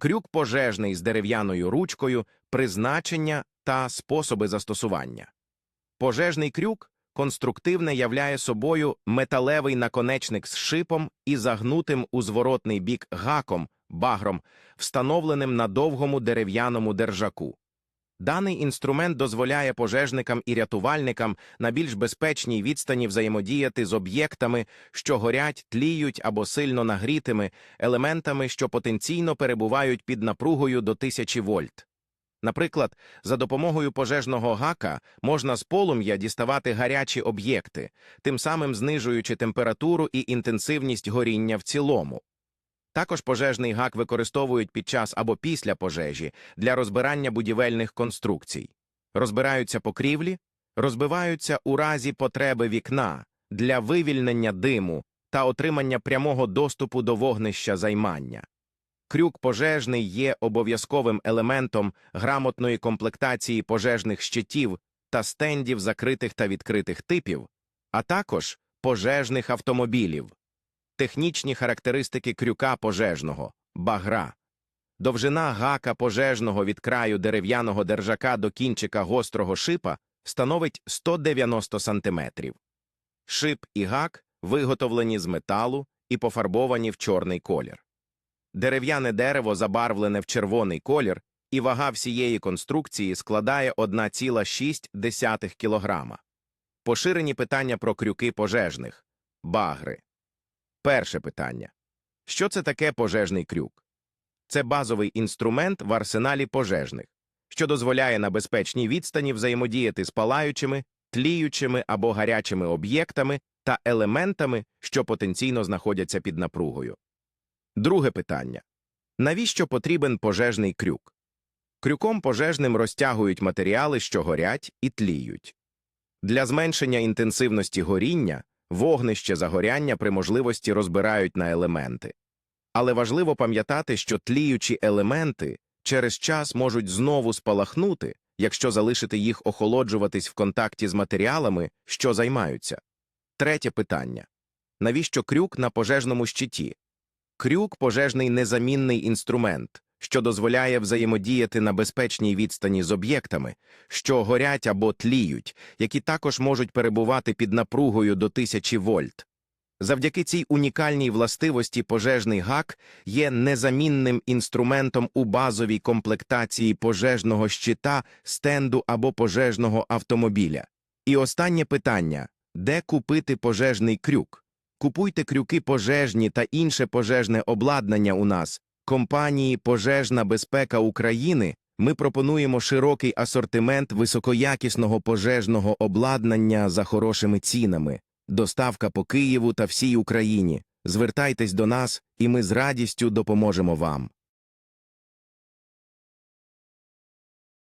крюк пожежний з дерев'яною ручкою, призначення та способи застосування. Пожежний крюк конструктивне являє собою металевий наконечник з шипом і загнутим у зворотний бік гаком, багром, встановленим на довгому дерев'яному держаку. Даний інструмент дозволяє пожежникам і рятувальникам на більш безпечній відстані взаємодіяти з об'єктами, що горять, тліють або сильно нагрітими, елементами, що потенційно перебувають під напругою до 1000 вольт. Наприклад, за допомогою пожежного гака можна з полум'я діставати гарячі об'єкти, тим самим знижуючи температуру і інтенсивність горіння в цілому. Також пожежний гак використовують під час або після пожежі для розбирання будівельних конструкцій. Розбираються покрівлі, розбиваються у разі потреби вікна для вивільнення диму та отримання прямого доступу до вогнища займання. Крюк пожежний є обов'язковим елементом грамотної комплектації пожежних щитів та стендів закритих та відкритих типів, а також пожежних автомобілів. Технічні характеристики крюка пожежного багра. Довжина гака пожежного від краю дерев'яного держака до кінчика гострого шипа становить 190 см. Шип і гак виготовлені з металу і пофарбовані в чорний колір. Дерев'яне дерево забарвлене в червоний колір, і вага всієї конструкції складає 1,6 кг. Поширені питання про крюки пожежних. Багри. Перше питання. Що це таке пожежний крюк? Це базовий інструмент в арсеналі пожежних, що дозволяє на безпечній відстані взаємодіяти з палаючими, тліючими або гарячими об'єктами та елементами, що потенційно знаходяться під напругою. Друге питання. Навіщо потрібен пожежний крюк? Крюком пожежним розтягують матеріали, що горять і тліють. Для зменшення інтенсивності горіння вогнище загоряння при можливості розбирають на елементи. Але важливо пам'ятати, що тліючі елементи через час можуть знову спалахнути, якщо залишити їх охолоджуватись в контакті з матеріалами, що займаються. Третє питання. Навіщо крюк на пожежному щиті? Крюк – пожежний незамінний інструмент, що дозволяє взаємодіяти на безпечній відстані з об'єктами, що горять або тліють, які також можуть перебувати під напругою до 1000 вольт. Завдяки цій унікальній властивості пожежний гак є незамінним інструментом у базовій комплектації пожежного щита, стенду або пожежного автомобіля. І останнє питання – де купити пожежний крюк? Купуйте крюки пожежні та інше пожежне обладнання у нас. Компанії Пожежна безпека України ми пропонуємо широкий асортимент високоякісного пожежного обладнання за хорошими цінами. Доставка по Києву та всій Україні. Звертайтесь до нас, і ми з радістю допоможемо вам.